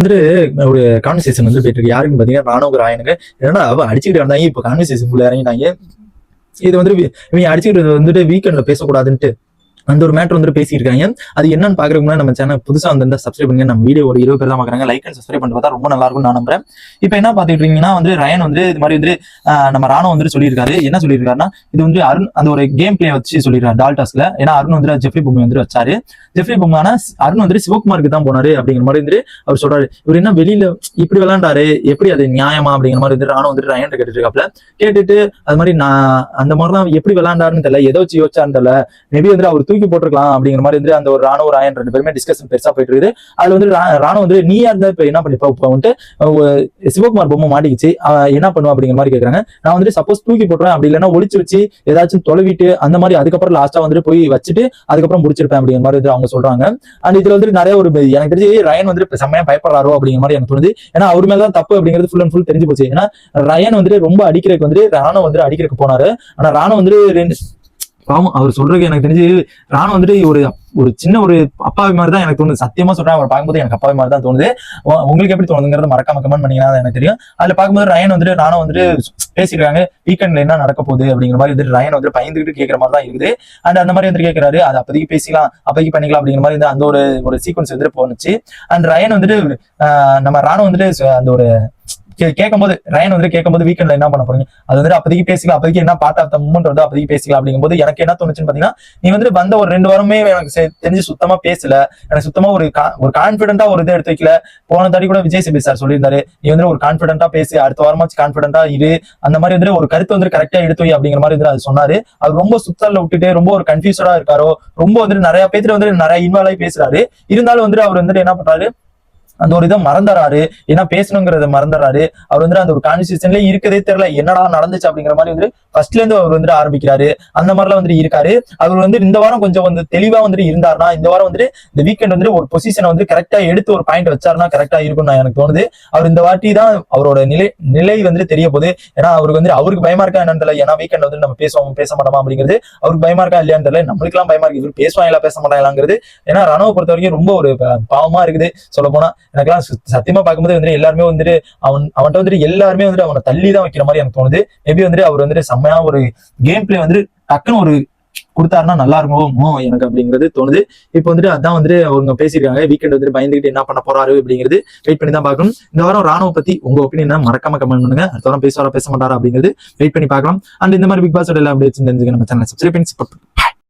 வந்துட்டு ஒரு கான்வர்சேஷன் வந்து போயிட்டு இருக்கு. யாருன்னு பாத்தீங்கன்னா ராணுவ ஆயனுங்க. என்னன்னா அவ அடிச்சுக்கிட்டு வந்தாங்க இப்போ கான்வர்சேஷன் உள்ள இறங்கிட்டாங்க. இது வந்து இவங்க அடிச்சுக்கிட்டு வந்துட்டு வீக்கெண்ட்ல பேசக்கூடாதுன்ட்டு. அந்த ஒரு மேட்டர் வந்து பேசியிருக்காங்க. அது என்னன்னு பாக்குறதுக்கு நம்ம சேனல் புதுசா வந்து சப்ஸ்கிரைப் பண்ணுங்க. நம்ம வீடியோ ஒரு இருபது பேர் தான் பாக்குறாங்க லைக் அண்ட் சப்ஸ்கிரைப் பண்ணி பார்த்தா ரொம்ப நல்லா இருக்கும் நான் நம்புறேன். இப்போ என்ன பாத்துட்டு இருக்கீங்கன்னா வந்து ரயன் வந்து இது மாதிரி வந்து நம்ம ராணுவ வந்து சொல்லியிருக்காரு. என்ன சொல்லியிருக்காருன்னா இது வந்து அருண் அந்த ஒரு கேம் பிளே வச்சு சொல்லியிருக்காரு டால்டாஸ்ல ஏன்னா அருண் வந்து ஜெஃப்ரி பொம்மை வந்து வச்சாரு. ஜெஃப்ரி பொம்மைனா அருண் வந்து சிவகுமாருக்கு தான் போனாரு அப்படிங்கிற மாதிரி வந்து அவர் சொல்றாரு. இவர் என்ன வெளியில இப்படி விளையாண்டாரு எப்படி அது நியாயமா அப்படிங்கிற மாதிரி வந்து ராணம் வந்து ரயன் கேட்டுட்டு இருக்காப்ல கேட்டுட்டு அது மாதிரி நான் அந்த மாதிரிலாம் எப்படி விளாண்டாருன்னு தெரியல. எதை வச்சு யோசிச்சான்னு தெரியல. மேபி வந்து அவர் தூக்கி போட்டிருக்கலாம் அப்படிங்கிற மாதிரி வந்து அந்த ஒரு ராணுவ ராயன் ரெண்டு பேருமே டிஸ்கஷன் பெருசா போயிட்டு இருக்குது அதுல வந்து ராணுவ வந்து நீயா இருந்தா இப்ப என்ன பண்ணிப்பா இப்ப வந்துட்டு சிவகுமார் பொம்மை மாட்டிக்கிச்சு. என்ன பண்ணுவா? அப்படிங்கிற மாதிரி கேக்குறாங்க. நான் வந்து சப்போஸ் தூக்கி போட்டுருவேன். அப்படி இல்லைன்னா ஒழிச்சு வச்சு ஏதாச்சும் தொலைவிட்டு அந்த மாதிரி அதுக்கப்புறம் லாஸ்டா வந்துட்டு போய் வச்சுட்டு அதுக்கப்புறம் முடிச்சிருப்பேன் அப்படிங்கிற மாதிரி வந்து அவங்க சொல்றாங்க. அண்ட் இதுல வந்து நிறைய ஒரு எனக்கு தெரிஞ்சு ரயன் வந்து செம்மையா பயப்படுறாரோ அப்படிங்கிற மாதிரி எனக்கு தோணுது. ஏன்னா அவர் மேலதான் தப்பு அப்படிங்கிறது ஃபுல் அண்ட் ஃபுல் தெரிஞ்சு போச்சு. ஏன்னா ரயன் வந்துட்டு ரொம்ப அடிக்கிறதுக்கு வந்து ராணுவ வந்து அடிக்கிறதுக்கு போனாரு. ஆனா ராணுவ வந்துட்டு ரெண்டு பாவம் அவர் சொல்றதுக்கு எனக்கு தெரிஞ்சு ராணுவம் வந்துட்டு ஒரு ஒரு சின்ன ஒரு அப்பாவி மாதிரி தான் எனக்கு தோணுது. சத்தியமா சொல்றேன் அவர் பார்க்கும்போது எனக்கு அப்பாவி மாதிரி தான் தோணுது. உங்களுக்கு எப்படி தோணுதுங்கிறத மறக்காம கமெண்ட் பண்ணீங்கன்னா எனக்கு தெரியும். அதுல பார்க்கும்போது ரயன் வந்துட்டு ராணுவ வந்துட்டு பேசிருக்காங்க வீக்கெண்ட்ல என்ன நடக்க போகுது அப்படிங்கிற மாதிரி வந்துட்டு ரயன் வந்துட்டு பயந்துகிட்டு கேட்கற மாதிரி தான் இருக்குது. அண்ட் அந்த மாதிரி வந்து கேட்கிறாரு அது அப்போதைக்கு பேசிக்கலாம் அப்போதைக்கு பண்ணிக்கலாம் அப்படிங்கிற மாதிரி அந்த ஒரு ஒரு சீக்வன்ஸ் வந்துட்டு போனுச்சு அண்ட் ரயன் வந்துட்டு நம்ம ராணுவம் வந்துட்டு அந்த ஒரு கேட்கும்போது ரயன் வந்து கேட்கும்போது வீக்கெண்ட்ல என்ன பண்ண போறீங்க? அது வந்து அப்போதைக்கு பேசிக்கலாம். அப்போதைக்கு என்ன பார்ட் ஆஃப் த மூமெண்ட் வந்து அப்போதைக்கு பேசிக்கலாம் அப்படிங்கும்போது எனக்கு என்ன தோணுச்சுன்னு பாத்தீங்கன்னா நீ வந்து வந்த ஒரு ரெண்டு வாரமே எனக்கு தெரிஞ்சு சுத்தமா பேசல. எனக்கு சுத்தமா ஒரு கா- ஒரு கான்பிடண்டா ஒரு இதை எடுத்து வைக்கல. போன தாடி கூட விஜய் சிபி சார் சொல்லியிருந்தாரு நீ வந்து ஒரு கான்பிடண்டா பேசி. அடுத்த வாரமாச்சு கான்பிடண்டா இரு. அந்த மாதிரி வந்து ஒரு கருத்து வந்து கரெக்டா எடுத்து வை அப்படிங்கிற மாதிரி வந்து அது சொன்னாரு. அவர் ரொம்ப சுத்தல்ல விட்டுட்டு ரொம்ப ஒரு கன்ஃபியூஸ்டா இருக்காரோ ரொம்ப வந்துட்டு நிறைய பேர் வந்து நிறைய இன்வால்வ் ஆகி பேசுறாரு. இருந்தாலும் வந்துட்டு அவர் வந்துட்டு என்ன பண்றாரு அந்த ஒரு இதை மறந்துறாரு. ஏன்னா பேசணுங்கிறத மறந்துறாரு. அவர் வந்து அந்த ஒரு கான்வர்சேஷன்ல இருக்கதே தெரியல. என்னடா நடந்துச்சு அப்படிங்கிற மாதிரி வந்து ஃபர்ஸ்ட்ல இருந்து அவர் வந்துட்டு ஆரம்பிக்கிறாரு. அந்த மாதிரிலாம் வந்துட்டு இருக்காரு. அவர் வந்து இந்த வாரம் கொஞ்சம் வந்து தெளிவா வந்துட்டு இருந்தாருன்னா இந்த வாரம் வந்துட்டு இந்த வீக்கெண்ட் வந்துட்டு ஒரு பொசிஷனை வந்து கரெக்டா எடுத்து ஒரு பாயிண்ட் வச்சாருன்னா கரெக்டா இருக்கும்னு நான் எனக்கு தோணுது. அவர் இந்த வாட்டி தான் அவரோட நிலை நிலை வந்துட்டு தெரிய போகுது. ஏன்னா அவருக்கு வந்து அவருக்கு பயமா இருக்கா என்னன்னு தெரியல. ஏன்னா வீக்கெண்ட் வந்து நம்ம பேசுவோம் பேச மாட்டோமா அப்படிங்கிறது அவருக்கு பயமா இருக்கா இல்லையான்னு தெரியல. நம்மளுக்கெல்லாம் பயமா இருக்கு. இவர் பேசுவாங்களா பேச மாட்டாங்களாங்கிறது. ஏன்னா ரணவை பொறுத்த வரைக்கும் ரொம்ப ஒரு பாவமா இருக்குது. சொல்ல போனா எனக்குலாம் சத்தியமா பார்க்கும்போது வந்துட்டு எல்லாருமே வந்துட்டு அவன் அவன்கிட்ட வந்துட்டு எல்லாருமே வந்துட்டு அவனை தள்ளி தான் வைக்கிற மாதிரி எனக்கு தோணுது. மேபி வந்துட்டு அவர் வந்துட்டு செம்மையா ஒரு கேம் பிளே வந்துட்டு டக்குன்னு ஒரு கொடுத்தாருன்னா நல்லா இருக்குமோ எனக்கு அப்படிங்கிறது தோணுது. இப்போ வந்துட்டு அதான் வந்துட்டு அவங்க பேசியிருக்காங்க. வீக்கெண்ட் வந்துட்டு பயந்துகிட்டு என்ன பண்ண போறாரு அப்படிங்கிறது வெயிட் பண்ணி தான் பார்க்கணும். இந்த வாரம் ராணுவ பத்தி உங்க ஒப்பீனியன் மறக்காம கமெண்ட் பண்ணுங்க. அடுத்த வாரம் பேசுவாரா பேச மாட்டாரா அப்படிங்கிறது வெயிட் பண்ணி பார்க்கலாம். அண்ட் இந்த மாதிரி பிக் பாஸ் எல்லா அப்டேட்ஸ் தெரிஞ்சுக்க நம்ம சேனல் சப்ஸ்கிரைப் பண்ணி